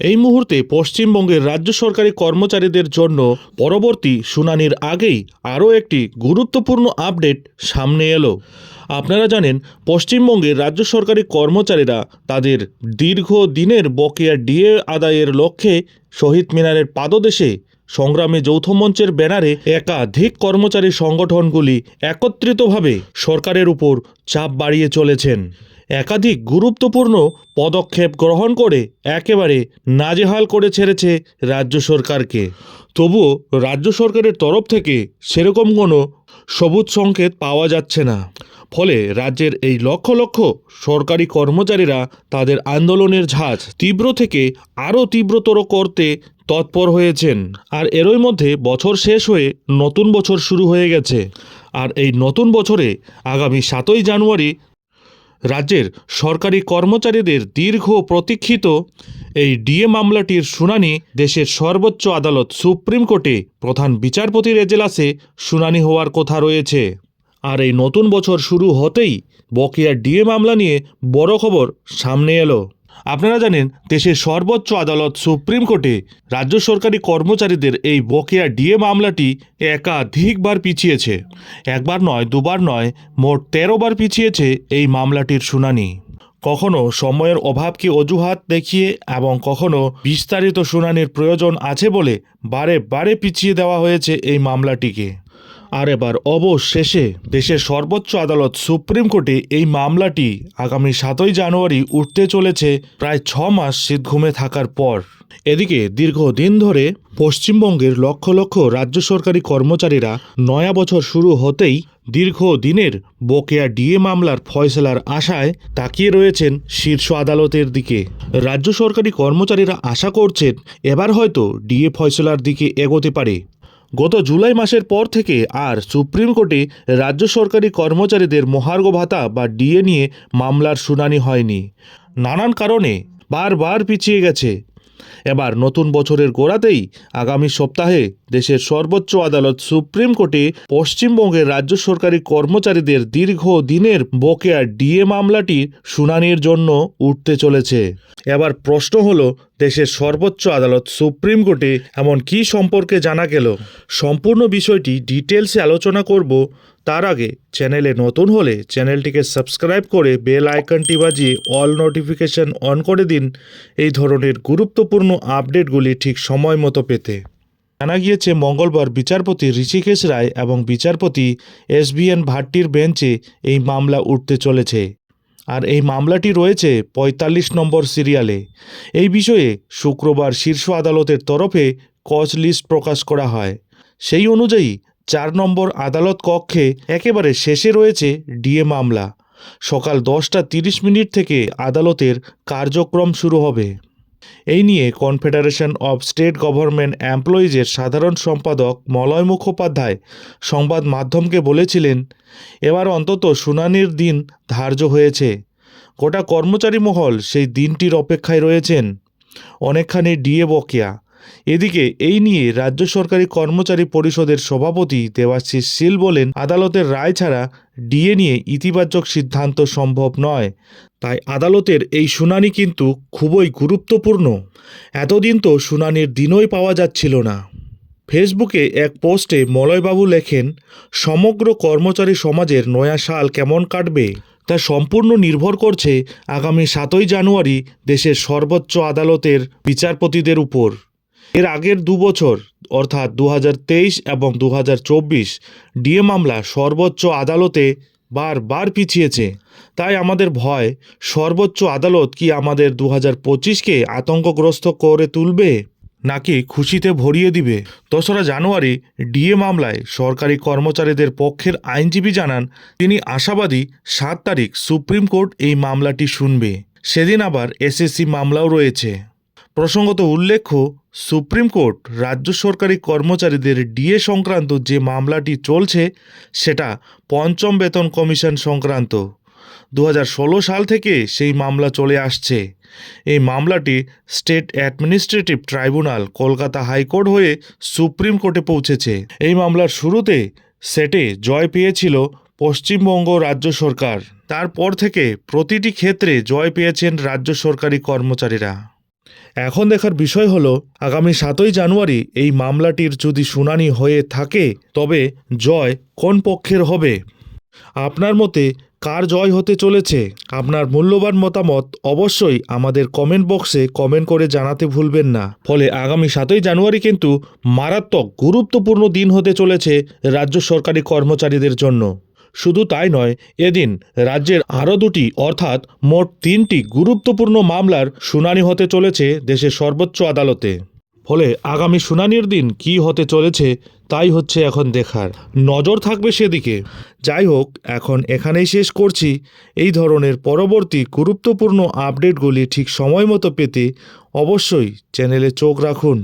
এই মুহূর্তে পশ্চিমবঙ্গের রাজ্য সরকারি কর্মচারীদের জন্য পরবর্তী শুনানির আগেই আরও একটি গুরুত্বপূর্ণ আপডেট সামনে এলো। আপনারা জানেন, পশ্চিমবঙ্গের রাজ্য সরকারি কর্মচারীরা তাদের দীর্ঘ দিনের বকেয়া ডিএ আদায়ের লক্ষ্যে শহীদ মিনারের পাদদেশে সংগ্রামী যৌথ মঞ্চের ব্যানারে একাধিক কর্মচারী সংগঠনগুলি একত্রিতভাবে সরকারের উপর চাপ বাড়িয়ে চলেছেন। একাধিক গুরুত্বপূর্ণ পদক্ষেপ গ্রহণ করে একেবারে নাজেহাল করে ছেড়েছে রাজ্য সরকারকে। তবুও রাজ্য সরকারের তরফ থেকে সেরকম কোনো সবুজ সংকেত পাওয়া যাচ্ছে না। ফলে রাজ্যের এই লক্ষ লক্ষ সরকারি কর্মচারীরা তাদের আন্দোলনের ঝাঁজ তীব্র থেকে আরও তীব্রতর করতে তৎপর হয়েছেন। আর এরই মধ্যে বছর শেষ হয়ে নতুন বছর শুরু হয়ে গেছে। আর এই নতুন বছরে আগামী সাতই জানুয়ারি রাজ্যের সরকারি কর্মচারীদের দীর্ঘ প্রতীক্ষিত এই ডিএ মামলাটির শুনানি দেশের সর্বোচ্চ আদালত সুপ্রিম কোর্টে প্রধান বিচারপতির এজেলাসে শুনানি হওয়ার কথা রয়েছে। আর এই নতুন বছর শুরু হতেই বকেয়া ডিএ মামলা নিয়ে বড় খবর সামনে এলো। আপনারা জানেন, দেশের সর্বোচ্চ আদালত সুপ্রিম কোর্টে রাজ্য সরকারি কর্মচারীদের এই বকেয়া ডিএ মামলাটি একাধিকবার পিছিয়েছে। একবার নয়, দুবার নয়, মোট তেরো বার পিছিয়েছে এই মামলাটির শুনানি। কখনো সময়ের অভাবকে অজুহাত দেখিয়ে এবং কখনো বিস্তারিত শুনানির প্রয়োজন আছে বলে বারে বারে পিছিয়ে দেওয়া হয়েছে এই মামলাটিকে। আর এবার অবশেষে দেশের সর্বোচ্চ আদালত সুপ্রিম কোর্টে এই মামলাটি আগামী সাতই জানুয়ারি উঠতে চলেছে প্রায় ছ মাস শীতঘুমে থাকার পর। এদিকে দীর্ঘদিন ধরে পশ্চিমবঙ্গের লক্ষ লক্ষ রাজ্য সরকারি কর্মচারীরা নয়া বছর শুরু হতেই দীর্ঘ দিনের বকেয়া ডিএ মামলার ফয়সলার আশায় তাকিয়ে রয়েছেন শীর্ষ আদালতের দিকে। রাজ্য সরকারি কর্মচারীরা আশা করছেন এবার হয়তো ডিএ ফয়সলার দিকে এগোতে পারে। গত জুলাই মাসের পর থেকে আর সুপ্রিম কোর্টে রাজ্য সরকারি কর্মচারীদের মহার্ঘ ভাতা বা ডিএ নিয়ে মামলার শুনানি হয়নি। নানান কারণে বারবার পিছিয়ে গেছে। এবার নতুন বছরের গোড়াতেই আগামী সপ্তাহে দেশের সর্বোচ্চ আদালত সুপ্রিম কোর্টে পশ্চিমবঙ্গের রাজ্য সরকারি কর্মচারীদের দীর্ঘ দিনের বকেয়া ডিএ মামলাটি শুনানির জন্য উঠতে চলেছে। এবার প্রশ্ন হলো দেশের সর্বোচ্চ আদালত সুপ্রিম কোর্টে এমন কি সম্পর্কে জানা গেল? সম্পূর্ণ বিষয়টি ডিটেলসে আলোচনা করব। তার আগে চ্যানেলে নতুন হলে চ্যানেলটিকে সাবস্ক্রাইব করে বেল আইকনটি বাজিয়ে অল নোটিফিকেশন অন করে দিন। এই ধরনের গুরুত্বপূর্ণ আপডেটগুলি ঠিক সময় মতো পেতে। জানা গিয়েছে, মঙ্গলবার বিচারপতি ঋষিকেশ রায় এবং বিচারপতি এস ভাট্টির বেঞ্চে এই মামলা উঠতে চলেছে। আর এই মামলাটি রয়েছে পঁয়তাল্লিশ নম্বর সিরিয়ালে। এই বিষয়ে শুক্রবার শীর্ষ আদালতের তরফে কচ লিস্ট প্রকাশ করা হয়। সেই অনুযায়ী চার নম্বর আদালত কক্ষে একেবারে শেষে রয়েছে ডিএ মামলা। সকাল দশটা তিরিশ মিনিট থেকে আদালতের কার্যক্রম শুরু হবে। এই নিয়ে কনফেডারেশন অব স্টেট গভর্নমেন্ট এমপ্লয়িজের সাধারণ সম্পাদক মলয় মুখোপাধ্যায় সংবাদ মাধ্যমকে বলেছিলেন, এবার অন্তত শুনানির দিন ধার্য হয়েছে। গোটা কর্মচারী মহল সেই দিনটির অপেক্ষায় রয়েছেন। অনেকখানি ডিএ বকেয়া। এদিকে এই নিয়ে রাজ্য সরকারি কর্মচারী পরিষদের সভাপতি দেবাশিস শীল বলেন, আদালতের রায় ছাড়া ডিএ নিয়ে ইতিবাচক সিদ্ধান্ত সম্ভব নয়। তাই আদালতের এই শুনানি কিন্তু খুবই গুরুত্বপূর্ণ। এতদিন তো শুনানির দিনই পাওয়া যাচ্ছিল না। ফেসবুকে এক পোস্টে মলয়বাবু লেখেন, সমগ্র কর্মচারী সমাজের নয়া সাল কেমন কাটবে? তা সম্পূর্ণ নির্ভর করছে আগামী সাতই জানুয়ারি দেশের সর্বোচ্চ আদালতের বিচারপতিদের উপর। এর আগের দু বছর, অর্থাৎ দু হাজার তেইশ এবং দু হাজার চব্বিশ, ডিএ মামলা সর্বোচ্চ আদালতে বারবার পিছিয়েছে। তাই আমাদের ভয়, সর্বোচ্চ আদালত কি আমাদের দু হাজার পঁচিশকে আতঙ্কগ্রস্ত করে তুলবে, নাকি খুশিতে ভরিয়ে দিবে? দোসরা জানুয়ারি, ডিএ মামলায় সরকারি কর্মচারীদের পক্ষের আইনজীবী জানান, তিনি আশাবাদী সাত তারিখ সুপ্রিম কোর্ট এই মামলাটি শুনবে। সেদিন আবার এসএসসি মামলাও রয়েছে। প্রসঙ্গত উল্লেখ্য, সুপ্রিম কোর্ট রাজ্য সরকারি কর্মচারীদের ডিএ সংক্রান্ত যে মামলাটি চলছে, সেটা পঞ্চম বেতন কমিশন সংক্রান্ত। দু হাজার ষোলো সাল থেকে সেই মামলা চলে আসছে। এই মামলাটি state administrative tribunal, Kolkata high court হয়ে সুপ্রিম কোর্টে পৌঁছেছে। এই মামলার শুরুতে সেটে জয় পেয়েছিল পশ্চিমবঙ্গ রাজ্য সরকার। তারপর থেকে প্রতিটি ক্ষেত্রে জয় পেয়েছেন রাজ্য সরকারি কর্মচারীরা। এখন দেখার বিষয় হল, আগামী সাতই জানুয়ারি এই মামলাটির যদি শুনানি হয়ে থাকে, তবে জয় কোন পক্ষের হবে? আপনার মতে কার জয় হতে চলেছে? আপনার মূল্যবান মতামত অবশ্যই আমাদের কমেন্ট বক্সে কমেন্ট করে জানাতে ভুলবেন না। ফলে আগামী সাতই জানুয়ারি কিন্তু মারাত্মক গুরুত্বপূর্ণ দিন হতে চলেছে রাজ্য সরকারি কর্মচারীদের জন্য। শুধু তাই নয়, এদিন রাজ্যের আরও দুটি, অর্থাৎ মোট তিনটি গুরুত্বপূর্ণ মামলার শুনানি হতে চলেছে দেশের সর্বোচ্চ আদালতে। ফলে আগামী শুনানির দিন কি হতে চলেছে, তাই হচ্ছে এখন দেখার। নজর থাকবে সেদিকে। যাই হোক, এখন এখানেই শেষ করছি। এই ধরনের পরবর্তী গুরুত্বপূর্ণ আপডেটগুলি ঠিক সময় মতো পেতে অবশ্যই চ্যানেলে চোখ রাখুন।